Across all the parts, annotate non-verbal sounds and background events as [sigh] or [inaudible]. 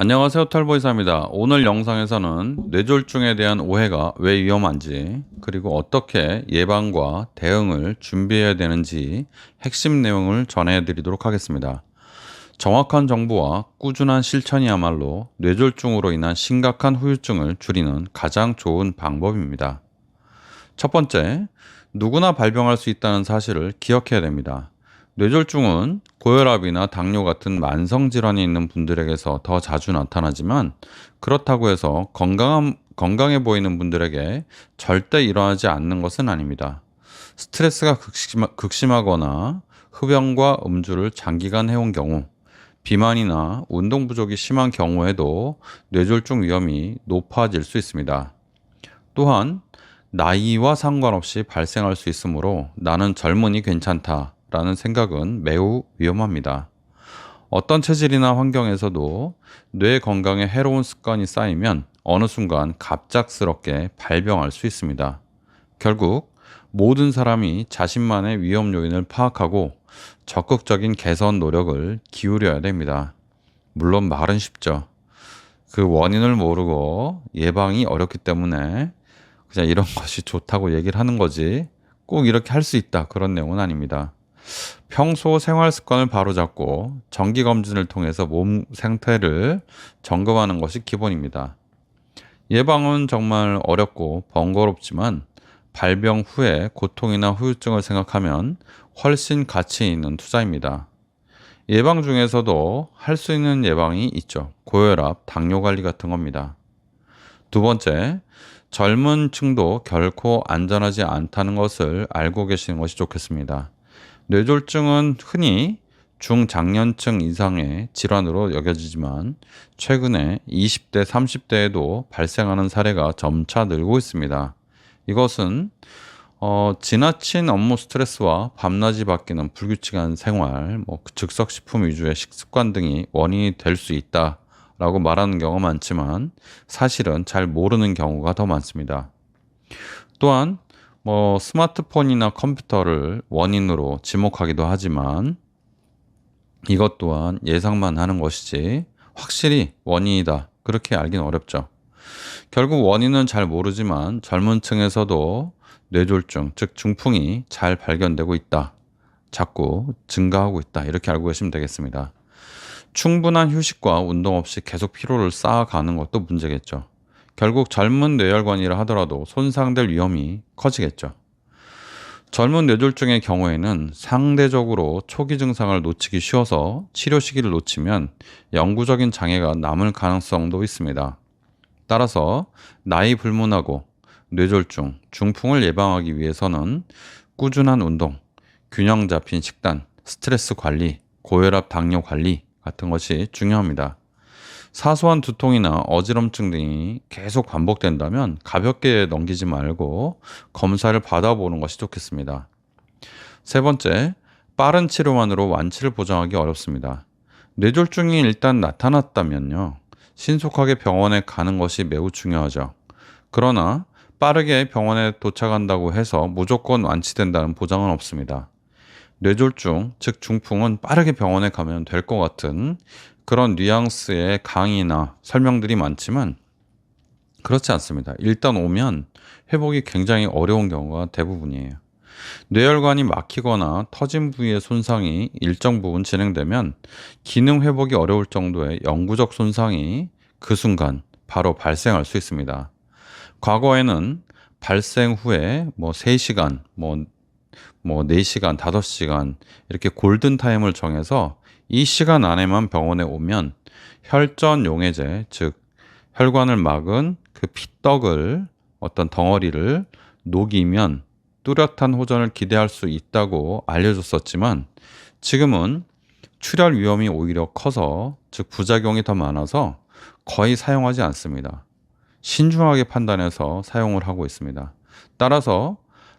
안녕하세요 털보이사입니다. 오늘 영상에서는 뇌졸중에 대한 오해가 왜 위험한지 그리고 어떻게 예방과 대응을 준비해야 되는지 핵심 내용을 전해 드리도록 하겠습니다. 정확한 정보와 꾸준한 실천이야말로 뇌졸중으로 인한 심각한 후유증을 줄이는 가장 좋은 방법입니다. 첫 번째, 누구나 발병할 수 있다는 사실을 기억해야 됩니다. 뇌졸중은 고혈압이나 당뇨 같은 만성 질환이 있는 분들에게서 더 자주 나타나지만 그렇다고 해서 건강한 건강해 보이는 분들에게 절대 일어나지 않는 것은 아닙니다. 스트레스가 극심하, 극심하거나 흡연과 음주를 장기간 해온 경우, 비만이나 운동 부족이 심한 경우에도 뇌졸중 위험이 높아질 수 있습니다. 또한 나이와 상관없이 발생할 수 있으므로 나는 젊으니 괜찮다. 라는 생각은 매우 위험합니다. 어떤 체질이나 환경에서도 뇌 건강에 해로운 습관이 쌓이면 어느 순간 갑작스럽게 발병할 수 있습니다. 결국 모든 사람이 자신만의 위험 요인을 파악하고 적극적인 개선 노력을 기울여야 됩니다. 물론 말은 쉽죠. 그 원인을 모르고 예방이 어렵기 때문에 그냥 이런 [laughs] 것이 좋다고 얘기를 하는 거지 꼭 이렇게 할 수 있다 그런 내용은 아닙니다. 평소 생활 습관을 바로잡고 정기 검진을 통해서 몸 상태를 점검하는 것이 기본입니다. 예방은 정말 어렵고 번거롭지만 발병 후에 고통이나 후유증을 생각하면 훨씬 가치 있는 투자입니다. 예방 중에서도 할 수 있는 예방이 있죠. 고혈압, 당뇨 관리 같은 겁니다. 두 번째, 젊은 층도 결코 안전하지 않다는 것을 알고 계시는 것이 좋겠습니다. 뇌졸중은 흔히 중장년층 이상의 질환으로 여겨지지만 최근에 20대, 30대에도 발생하는 사례가 점차 늘고 있습니다. 이것은 어, 지나친 업무 스트레스와 밤낮이 바뀌는 불규칙한 생활, 뭐 즉석 식품 위주의 식습관 등이 원인이 될 수 있다라고 말하는 경우가 많지만 사실은 잘 모르는 경우가 더 많습니다. 또한 뭐 스마트폰이나 컴퓨터를 원인으로 지목하기도 하지만 이것 또한 예상만 하는 것이지 확실히 원인이다. 그렇게 알긴 어렵죠. 결국 원인은 잘 모르지만 젊은 층에서도 뇌졸중, 즉 중풍이 잘 발견되고 있다. 자꾸 증가하고 있다. 이렇게 알고 계시면 되겠습니다. 충분한 휴식과 운동 없이 계속 피로를 쌓아가는 것도 문제겠죠. 결국 젊은 뇌혈관이라 하더라도 손상될 위험이 커지겠죠. 젊은 뇌졸중의 경우에는 상대적으로 초기 증상을 놓치기 쉬워서 치료 시기를 놓치면 영구적인 장애가 남을 가능성도 있습니다. 따라서 나이 불문하고 뇌졸중, 중풍을 예방하기 위해서는 꾸준한 운동, 균형 잡힌 식단, 스트레스 관리, 고혈압 당뇨 관리 같은 것이 중요합니다. 사소한 두통이나 어지럼증 등이 계속 반복된다면 가볍게 넘기지 말고 검사를 받아보는 것이 좋겠습니다. 세 번째, 빠른 치료만으로 완치를 보장하기 어렵습니다. 뇌졸중이 일단 나타났다면요. 신속하게 병원에 가는 것이 매우 중요하죠. 그러나 빠르게 병원에 도착한다고 해서 무조건 완치된다는 보장은 없습니다. 뇌졸중, 즉 중풍은 빠르게 병원에 가면 될 것 같은 그런 뉘앙스의 강의나 설명들이 많지만 그렇지 않습니다. 일단 오면 회복이 굉장히 어려운 경우가 대부분이에요. 뇌혈관이 막히거나 터진 부위의 손상이 일정 부분 진행되면 기능 회복이 어려울 정도의 영구적 손상이 그 순간 바로 발생할 수 있습니다. 과거에는 발생 후에 뭐 3시간, 뭐, 뭐 4시간, 5시간 이렇게 골든 타임을 정해서 이 시간 안에만 병원에 오면 혈전 용해제, 즉 혈관을 막은 그 피떡을 어떤 덩어리를 녹이면 뚜렷한 호전을 기대할 수 있다고 알려줬었지만 지금은 출혈 위험이 오히려 커서 즉 부작용이 더 많아서 거의 사용하지 않습니다. 신중하게 판단해서 사용을 하고 있습니다. 따라서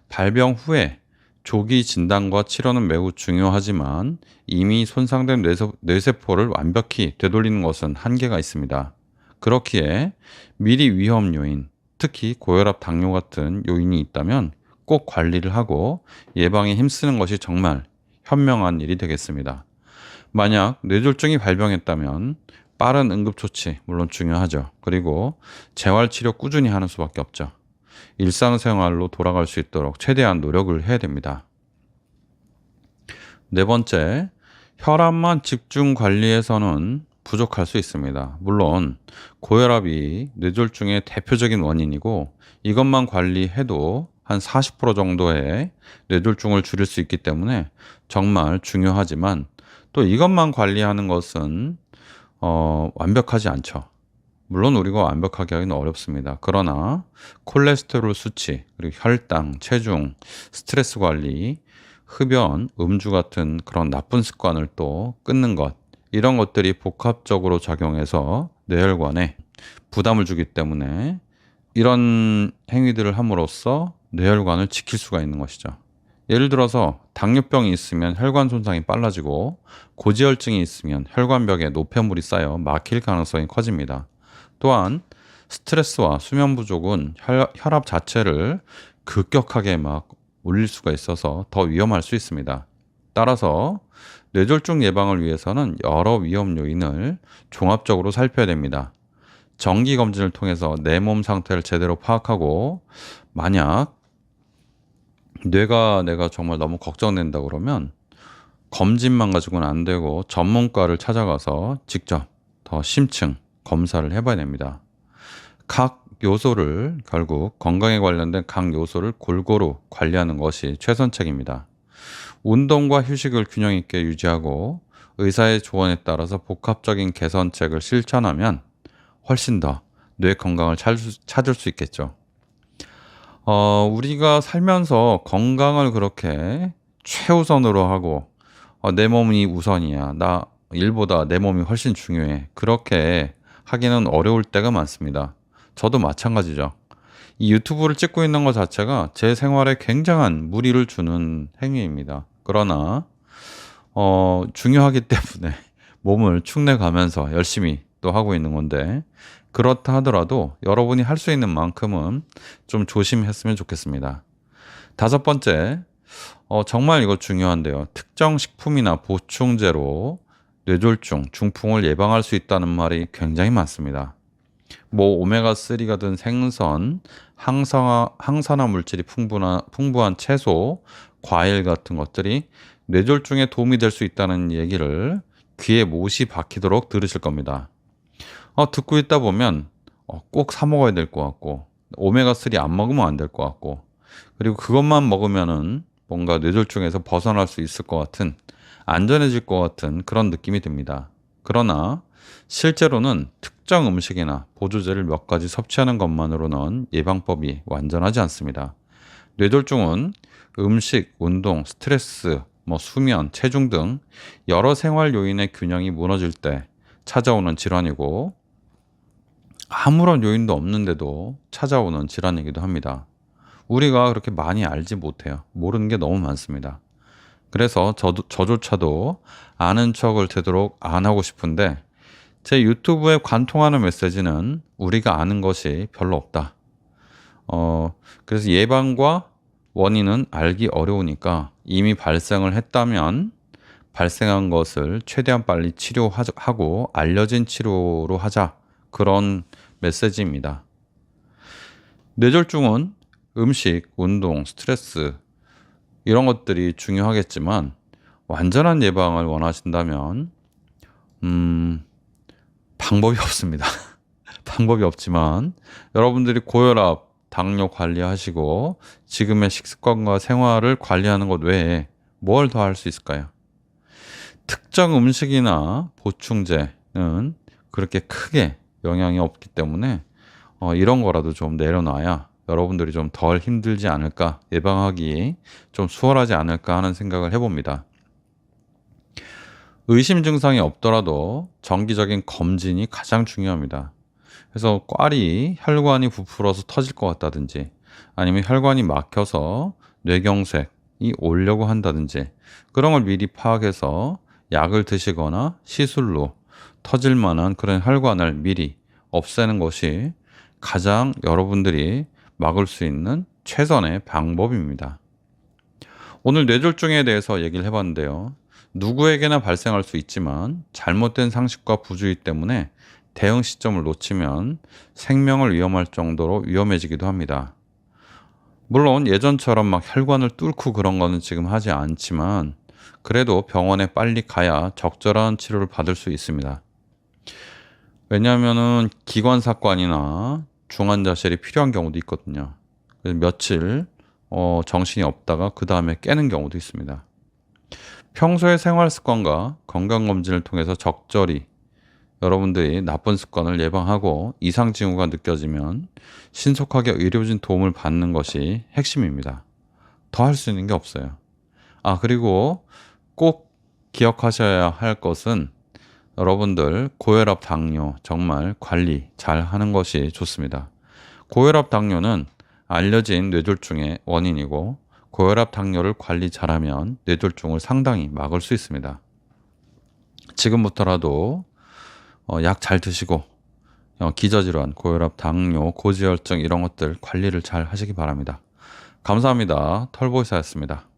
발병 후에 조기 진단과 치료는 매우 중요하지만 이미 손상된 뇌세포, 를 완벽히 되돌리는 것은 한계가 있습니다. 그렇기에 미리 위험 요인, 특히 고혈압, 당뇨 같은 요인이 있다면 꼭 관리를 하고 예방에 힘쓰는 것이 정말 현명한 일이 되겠습니다. 만약 뇌졸중이 발병했다면 빠른 응급조치 물론 중요하죠. 그리고 재활치료 꾸준히 하는 수밖에 없죠. 일상생활로 돌아갈 수 있도록 최대한 노력을 해야 됩니다. 네 번째, 혈압만 집중 관리해서는 부족할 수 있습니다. 물론 고혈압이 뇌졸중의 대표적인 원인이고 이것만 관리해도 한 40% 정도의 뇌졸중을 줄일 수 있기 때문에 정말 중요하지만 또 이것만 관리하는 것은 어, 완벽하지 않죠. 물론 우리가 완벽하게 하기는 어렵습니다. 그러나 콜레스테롤 수치, 그리고 혈당, 체중, 스트레스 관리, 흡연, 음주 같은 그런 나쁜 습관을 또 끊는 것, 이런 것들이 복합적으로 작용해서 뇌혈관에 부담을 주기 때문에 이런 행위들을 함으로써 뇌혈관을 지킬 수가 있는 것이죠. 예를 들어서 당뇨병이 있으면 혈관 손상이 빨라지고 고지혈증이 있으면 혈관벽에 노폐물이 쌓여 막힐 가능성이 커집니다. 또한 스트레스와 수면 부족은 혈, 혈압 자체를 급격하게 막 올릴 수가 있어서 더 위험할 수 있습니다. 따라서 뇌졸중 예방을 위해서는 여러 위험 요인을 종합적으로 살펴야 됩니다. 정기 검진을 통해서 내 몸 상태를 제대로 파악하고 만약 뇌가 내가 정말 너무 걱정된다 그러면 검진만 가지고는 안 되고 전문가를 찾아가서 직접 더 심층 검사를 해봐야 됩니다. 각 요소를 결국 건강에 관련된 각 요소를 골고루 관리하는 것이 최선책입니다. 운동과 휴식을 균형 있게 유지하고 의사의 조언에 따라서 복합적인 개선책을 실천하면 훨씬 더 뇌 건강을 찾을 수 있겠죠. 어, 우리가 살면서 건강을 그렇게 최우선으로 하고 어, 내 몸이 우선이야. 나 일보다 내 몸이 훨씬 중요해. 그렇게 하기는 어려울 때가 많습니다. 저도 마찬가지죠. 이 유튜브를 찍고 있는 것 자체가 제 생활에 굉장한 무리를 주는 행위입니다. 그러나 어, 중요하기 때문에 [laughs] 몸을 축내가면서 열심히 또 하고 있는 건데 그렇다 하더라도 여러분이 할 수 있는 만큼은 좀 조심했으면 좋겠습니다. 다섯 번째, 어, 정말 이거 중요한데요. 특정 식품이나 보충제로 뇌졸중, 중풍을 예방할 수 있다는 말이 굉장히 많습니다. 뭐 오메가3가 든 생선, 항산화, 항산화 물질이 풍부한, 풍부한 채소, 과일 같은 것들이 뇌졸중에 도움이 될 수 있다는 얘기를 귀에 못이 박히도록 들으실 겁니다. 어, 듣고 있다 보면 어, 꼭 사 먹어야 될 것 같고 오메가3 안 먹으면 안 될 것 같고 그리고 그것만 먹으면은 뭔가 뇌졸중에서 벗어날 수 있을 것 같은 안전해질 것 같은 그런 느낌이 듭니다. 그러나 실제로는 특정 음식이나 보조제를 몇 가지 섭취하는 것만으로는 예방법이 완전하지 않습니다. 뇌졸중은 음식, 운동, 스트레스, 뭐 수면, 체중 등 여러 생활 요인의 균형이 무너질 때 찾아오는 질환이고 아무런 요인도 없는데도 찾아오는 질환이기도 합니다. 우리가 그렇게 많이 알지 못해요. 모르는 게 너무 많습니다. 그래서 저도, 저조차도 아는 척을 되도록 안 하고 싶은데 제 유튜브에 관통하는 메시지는 우리가 아는 것이 별로 없다. 어, 그래서 예방과 원인은 알기 어려우니까 이미 발생을 했다면 발생한 것을 최대한 빨리 치료하고 알려진 치료로 하자. 그런 메시지입니다. 뇌졸중은 음식, 운동, 스트레스, 이런 것들이 중요하겠지만, 완전한 예방을 원하신다면, 음, 방법이 [laughs] 없습니다. 방법이 없지만 여러분들이 고혈압, 당뇨 관리하시고 지금의 식습관과 생활을 관리하는 것 외에 뭘 더 할 수 있을까요? 특정 음식이나 보충제는 그렇게 크게 영향이 없기 때문에 어, 이런 거라도 좀 내려놔야 여러분들이 좀 덜 힘들지 않을까 예방하기 좀 수월하지 않을까 하는 생각을 해봅니다. 의심 증상이 없더라도 정기적인 검진이 가장 중요합니다. 그래서 꽈리 혈관이 부풀어서 터질 것 같다든지 아니면 혈관이 막혀서 뇌경색이 오려고 한다든지 그런 걸 미리 파악해서 약을 드시거나 시술로 터질 만한 그런 혈관을 미리 없애는 것이 가장 여러분들이 막을 수 있는 최선의 방법입니다. 오늘 뇌졸중에 대해서 얘기를 해봤는데요. 누구에게나 발생할 수 있지만 잘못된 상식과 부주의 때문에 대응 시점을 놓치면 생명을 위험할 정도로 위험해지기도 합니다. 물론 예전처럼 막 혈관을 뚫고 그런 거는 지금 하지 않지만 그래도 병원에 빨리 가야 적절한 치료를 받을 수 있습니다. 왜냐하면은 기관사관이나 중환자실이 필요한 경우도 있거든요. 그래서 며칠 어, 정신이 없다가 그 다음에 깨는 경우도 있습니다. 평소의 생활 습관과 건강 검진을 통해서 적절히 여러분들이 나쁜 습관을 예방하고 이상 징후가 느껴지면 신속하게 의료진 도움을 받는 것이 핵심입니다. 더 할 수 있는 게 없어요. 아, 그리고 꼭 기억하셔야 할 것은 여러분들 고혈압 당뇨 정말 관리 잘 하는 것이 좋습니다. 고혈압 당뇨는 알려진 뇌졸중의 원인이고 고혈압 당뇨를 관리 잘하면 뇌졸중을 상당히 막을 수 있습니다. 지금부터라도 어, 약잘 드시고 어, 기저질환, 고혈압, 당뇨, 고지혈증 이런 것들 관리를 잘 하시기 바랍니다. 감사합니다. 털보이사였습니다.